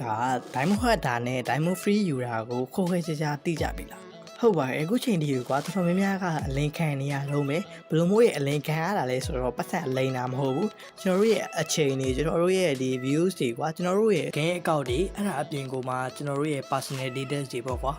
က Diamond Hunter နဲ့ Diamond Free ယူတာကိုခိုးခဲချာချာသိကြပြီလားဟုတ်ပါတယ်အခုချိန်ဒီကွာတော်တော်များများကအလင်းခံနေရလုံးပဲဘယ်လိုမျိုးရဲ့အလင်းခံရတာလဲဆိုတော့ပတ်သက်အလိန်တာမဟုတ်ဘူးကျွန်တော်တို့ရဲ့အချိန်တွေကျွန်တော်တို့ရဲ့ဒီ views တွေကွာကျွန်တော်တို့ရဲ့ game account တွေအဲ့ဒါအပြင်ကိုမှကျွန်တော်တို့ရဲ့ personal details တွေပေါ့ကွာ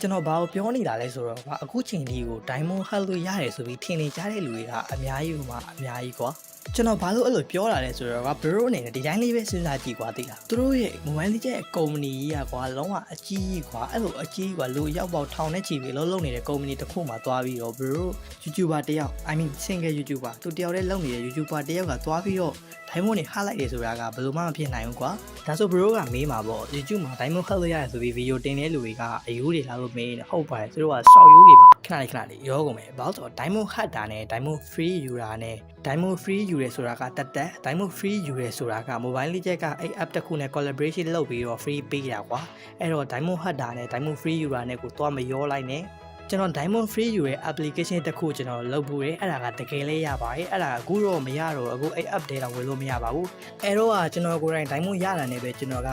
ကျွန်တော်ဘာကိုပြောနေတာလဲဆိုတော့ကွာအခုချိန်ဒီကို diamond hack လို့ရတယ်ဆိုပြီးထင်နေကြတဲ့လူတွေကအများကြီးမှအများကြီးကွာ ကျွန်တော်ဘာလို့အဲ့လိုပြောတာလဲဆိုတော့ကွာဘရိုအနေနဲ့ဒီတိုင်းလေးပဲစဉ်းစားကြည့်ကွာသိလားသူတို့ရဲ့ mobile legend ရဲ့ company ကြီးอ่ะကွာလုံးဝအကြီးကြီးကွာအဲ့လိုအကြီးကွာလူရောက်ပေါက်ထောင်နဲ့ချီပြီးလုံးလုံးနေတဲ့ company တစ်ခုမှသွားပြီးတော့ဘရို YouTuber တယောက် I mean single YouTuber သူတယောက်တည်းလုပ်နေတဲ့ YouTuber တယောက်ကသွားပြီးတော့ diamond တွေဟားလိုက်တယ်ဆိုတာကဘယ်လိုမှမဖြစ်နိုင်ဘူးကွာဒါဆို bro ကမေးမှာပေါ့ YouTube မှာ diamond ဟက်လို့ရတယ်ဆိုပြီး video တင်တဲ့လူတွေကအယူတွေလာလို့မေးနေဟုတ်ပါတယ်သူတို့ကစောက်ယူတွေပါခဏလေးခဏလေးရောကုန်မယ်ဘာလို့ဆိုတော့ diamond ဟက်တာနဲ့ diamond free ယူတာနဲ့ diamond free ယူရဲဆိုတာကတက်တက် diamond free ယူရဲဆိုတာက mobile legend ကအဲ့ app တစ်ခုနဲ့ collaboration လုပ်ပြီးတော့ free ပေးတာကွာအဲ့တော့ diamond ဟက်တာနဲ့ diamond free ယူတာနဲ့ကိုသွားမရောလိုက်နဲ့ ကျွန်တော် Diamond Free ယူတဲ့ application တစ်ခုကျွန်တော်လုပ်ဖို့ရအဲ့ဒါကတကယ်လေးရပါတယ်အဲ့ဒါအခုတော့မရတော့အခုအဲ့ app တွေတော့ဝင်လို့မရပါဘူးအဲ့တော့ကကျွန်တော်ကိုယ်တိုင် Diamond ရတာနဲ့ပဲကျွန်တော်က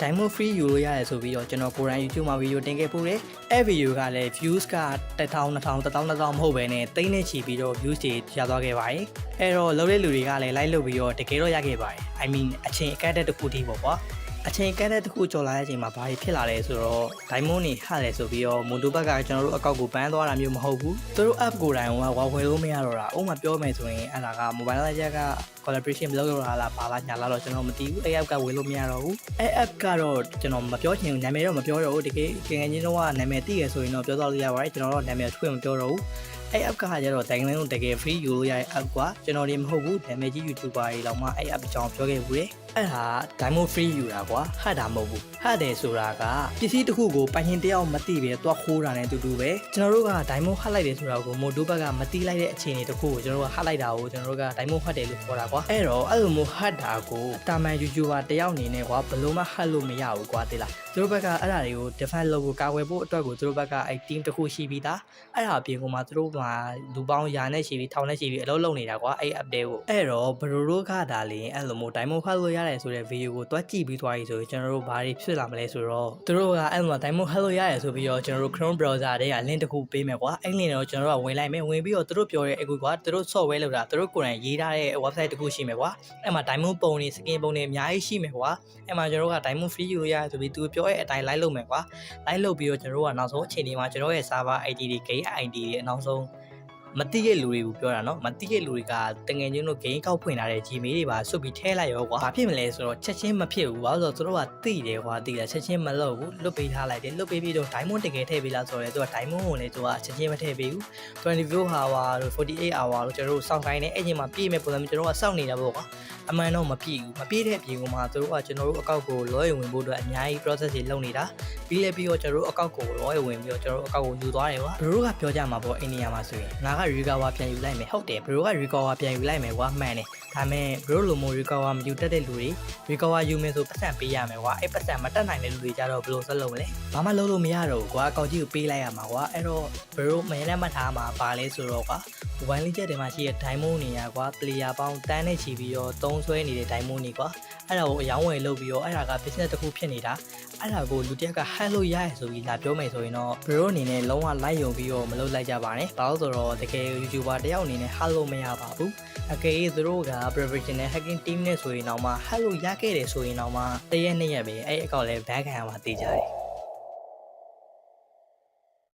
Diamond Free ယူလို့ရတယ်ဆိုပြီးတော့ကျွန်တော်ကိုယ်တိုင် YouTube မှာ video တင်ခဲ့ပို့တယ်အဲ့ video ကလည်း views က1000 2000 1000 1000မဟုတ်ဘဲနဲ့တိမ့်နဲ့ချီပြီးတော့ views တွေရသွားခဲ့ပါတယ်အဲ့တော့လုပ်တဲ့လူတွေကလည်း like လုပ်ပြီးတော့တကယ်တော့ရခဲ့ပါတယ် I mean အချိန်အကန့်အသတ်တစ်ခုတည်းပေါ့ကွာ အချိန်ကန့်တဲ့တစ်ခုကြော်လာတဲ့အချိန်မှာဘာတွေဖြစ်လာလဲဆိုတော့ diamond တွေဟတယ်ဆိုပြီးတော့မွန်တိုဘက်ကကျွန်တော်တို့အကောက်ကိုပန်းသွားတာမျိုးမဟုတ်ဘူးသူတို့ app ကိုတိုင်ကဝါဝယ်လို့မရတော့တာဥပမာပြောမယ်ဆိုရင်အဲ့ဒါက mobile legend က collaboration မလုပ်တော့တာလားဘာလားညာလားတော့ကျွန်တော်မသိဘူးအဲ့ app ကဝယ်လို့မရတော့ဘူးအဲ့ app ကတော့ကျွန်တော်မပြောချင်ဘူးနာမည်တော့မပြောတော့ဘူးတကယ်ကငယ်ချင်းတော့ကနာမည်သိရဆိုရင်တော့ပြောတော့လို့ရပါတယ်ကျွန်တော်တော့နာမည်ထွေးမပြောတော့ဘူးအဲ့ app ကကျတော့တိုင်လင်းလုံးတကယ် free ယူလို့ရတဲ့ app ကွာကျွန်တော်ဒီမဟုတ်ဘူးနာမည်ကြီး YouTuber တွေလောက်မှအဲ့ app အကြောင်းပြောခဲ့ဘူးလေ အဲ့ဒါ diamond free ယူတာကွာဟတ်တာမဟုတ်ဘူးဟတ်တယ်ဆိုတာကပစ္စည်းတစ်ခုကိုပိုင်ရှင်တယောက်မသိပဲတွားခိုးတာနဲ့တူတူပဲကျွန်တော်တို့က diamond ဟတ်လိုက်တယ်ဆိုတာကိုမိုတိုဘက်ကမသိလိုက်တဲ့အခြေအနေတစ်ခုကိုကျွန်တော်တို့ကဟတ်လိုက်တာကိုကျွန်တော်တို့က diamond ဟတ်တယ်လို့ခေါ်တာကွာအဲ့တော့အဲ့လိုမျိုးဟတ်တာကိုတာမန် YouTuber တယောက်အနေနဲ့ကွာဘယ်လို့မှဟတ်လို့မရဘူးကွာသိလားသူတို့ဘက်ကအဲ့ဒါတွေကို defend လုပ်ဖို့ကာကွယ်ဖို့အတွက်ကိုသူတို့ဘက်ကအဲ့ team တစ်ခုရှိပြီးသားအဲ့ဒါအပြင်ကမှသူတို့ကလူပေါင်းရာနဲ့ရှိပြီးထောင်နဲ့ရှိပြီးအလုပ်လုပ်နေတာကွာအဲ့ app တွေကိုအဲ့တော့ဘရိုတို့ကဒါလေအဲ့လိုမျိုး diamond ဟတ်လို့ရတယ်ဆိုတဲ့ video ကိုတွားကြည့်ပြီးသွားပြီဆိုရင်ကျွန်တော်တို့ဘာတွေဖြစ်လာမလဲဆိုတော့သူတို့ကအဲ့လိုမျိုး diamond ဟတ်လို့ရတယ်ဆိုပြီးတော့ကျွန်တော်တို့ Chrome browser တွေက link တစ်ခုပေးမယ်ကွာအဲ့ link တော့ကျွန်တော်တို့ကဝင်လိုက်မယ်ဝင်ပြီးတော့သူတို့ပြောတဲ့အခုကွာသူတို့ software လောက်တာသူတို့ကိုယ်တိုင်ရေးထားတဲ့ website တစ်ခုရှိမယ်ကွာအဲ့မှာ diamond ပုံတွေ skin ပုံတွေအများကြီးရှိမယ်ကွာအဲ့မှာကျွန်တော်တို့က diamond free ယူလို့ရတယ်ဆိုပြီးသူပြောတဲ့အတိုင်း live လုပ်မယ်ကွာ live လုပ်ပြီးတော့ကျွန်တော်တို့ကနောက်ဆုံးအချိန်ဒီမှာကျွန်တော်ရဲ့ server ID တွေ game ID တွေအနောက်ဆုံး မတိရဲ့လူတွေကိုပြောတာနော်မတိရဲ့လူတွေကတငယ်ချင်းတို့ဂိမ်းကောက်ဖွင့်လာတဲ့ဂျီမီတွေပါဆွတ်ပြီးထဲလိုက်ရောကွာဘာဖြစ်မလဲဆိုတော့ချက်ချင်းမဖြစ်ဘူးဘာလို့ဆိုတော့သူတို့ကတိတယ်ကွာတိတယ်ချက်ချင်းမလုပ်ဘူးလွတ်ပေးထားလိုက်တယ်လွတ်ပေးပြီးတော့ diamond တကယ်ထည့်ပေးလားဆိုတော့သူက diamond ကိုလည်းသူကချက်ချင်းမထည့်ပေးဘူး24 hour လို့48 hour လို့ကျွန်တော်တို့စောင့်ခိုင်းနေအဲ့ချိန်မှာပြည့်မဲ့ပုံစံမျိုးကျွန်တော်ကစောင့်နေတာပေါ့ကွာအမှန်တော့မပြည့်ဘူးမပြည့်တဲ့အပြင်ကမှသူတို့ကကျွန်တော်တို့အကောက်ကိုလောရဝင်ဖို့အတွက်အများကြီး process တွေလုပ်နေတာပြီးလဲပြီးတော့ကျွန်တော်တို့အကောက်ကိုလောရဝင်ပြီးတော့ကျွန်တော်တို့အကောက်ကိုယူသွားတယ်ကွာဘရိုကပြောကြမှာပေါ့အိန္ဒိယမှာဆိုရင်ငါက recover ပြန်ယူလိုက်မယ်ဟုတ်တယ်ဘရိုက recover ပြန်ယူလိုက်မယ်ကွာမှန်တယ် ဒါပေမဲ့ဘရိုလိုမျိုး recover မယူတတ်တဲ့လူတွေ recover ယူမယ်ဆိုပတ်စံပေးရမယ်ကွာအဲ့ပတ်စံမတက်နိုင်တဲ့လူတွေကြတော့ဘယ်လိုဆက်လုပ်မလဲဘာမှလုပ်လို့မရတော့ဘူးကွာအကောက်ကြီးကိုပေးလိုက်ရမှာကွာအဲ့တော့ဘရိုမရနဲ့မှတ်ထားမှာပါလဲဆိုတော့ကွာ mobile legend တွေမှာရှိတဲ့ diamond တွေညာကွာ player ပေါင်းတန်းနဲ့ချီပြီးတော့သုံးဆွဲနေတဲ့ diamond တွေကွာအဲ့ဒါကိုအယောင်းဝယ်လုပ်ပြီးတော့အဲ့ဒါက business တစ်ခုဖြစ်နေတာအဲ့ဒါကိုလူတစ်ယောက်က hack လို့ရရဆိုပြီးလာပြောမယ်ဆိုရင်တော့ bro အနေနဲ့လုံးဝလိုက်ယုံပြီးတော့မလုပ်လိုက်ကြပါနဲ့ဘာလို့ဆိုတော့တကယ် YouTuber တယောက်အနေနဲ့ hack လို့မရပါဘူးအကယ်၍သူတို့က professional hacking team နဲ့ဆိုရင်တော့မှ hack လို့ရခဲ့တယ်ဆိုရင်တော့မှတရက်နှစ်ရက်ပဲအဲ့အကောင့်လဲ back ခံရမှာတည်ကြတယ်